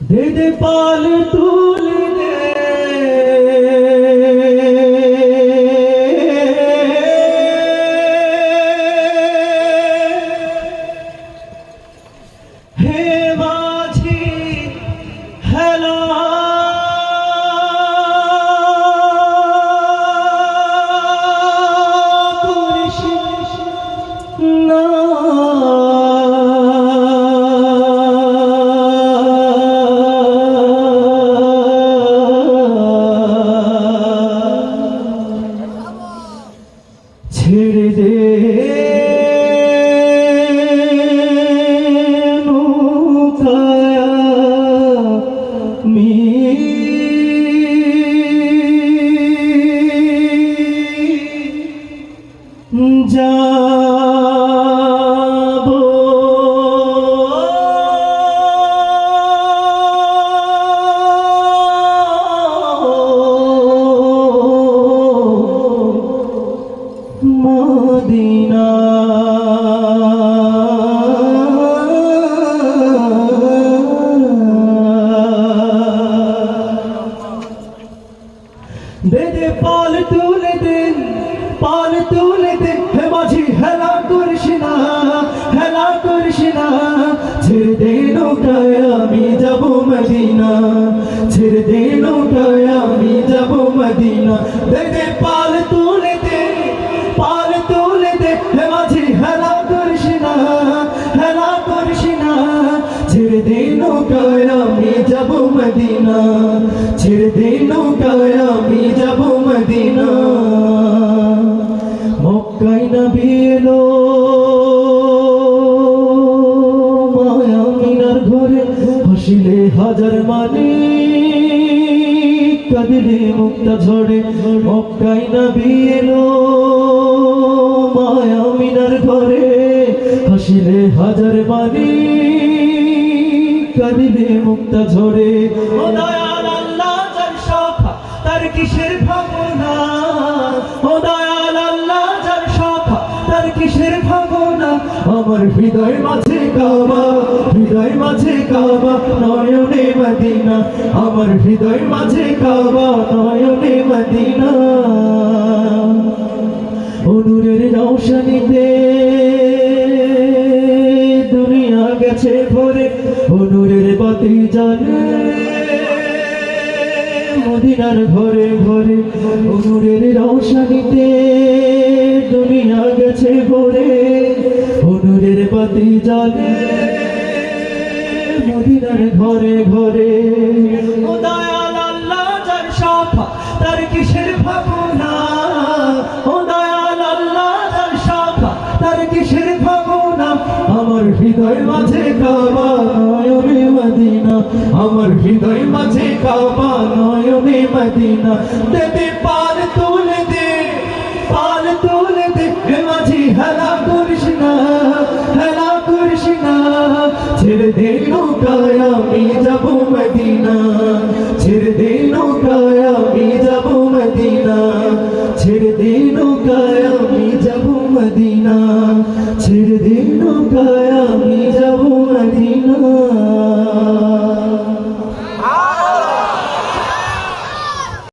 দে দে পাল তুলে ছেড়ে দে দে দে পাল তুলে দে পাল তুলে দে হে মাঝি হেলা করিস না হেলা করিস না ছেড়ে দে নৌকায় আমি যাব মদিনা ছেড়ে দে নৌকায় আমি যাব মদিনা দে দে পাল তুলে ছেড়ে দে আমি যাব মদিনা। মক্কাই না বিয়েলো মায়া মিনার ঘরে হাসিলে হাজার মানে কাঁদিলে মুক্তা ঝরে মক্কাই না বিয়েলো মায়া মিনার ঘরে হাসিলে হাজার মানে কাঁদিলে মুক্তা ঝরে। ও দয়াল! কিসের ভাবনা? ও দয়াল আল্লাহ, যার সখা তার কিসের ভাবনা? আমার হৃদয় মাঝে কাবা, হৃদয় মাঝে কাবা, নয়নে মদিনা। আমার হৃদয় মাঝে কাবা, নয়নে মদিনা। অনুরের রৌশনীতে দুনিয়া গেছে ভরে। অনুরের বাতি জানে মদিনার ঘরে ঘরে অনুরের রৌশনীতে দুনিয়া গেছে ভরে অনুরের বাতি জানে মদিনার ঘরে ঘরে তার কিসের তার কিসের আমার হৃদয় মাঝে কাবা নয়নে মদিনা, আমার হৃদয় মাঝে কাবা মদিনা। দেবে পার তুলে দে পার তুলে দে। মাঝি, হেলা করিস না, হেলা করিস না। ছেড়ে দে নৌকায় আমি যাব মদিনা। ছেড়ে দে নৌকায় আমি যাব মদিনা। ছেড়ে দে নৌকায় আমি যাব মদিনা। ছেড়ে দে নৌকায় আমি যাব মদিনা।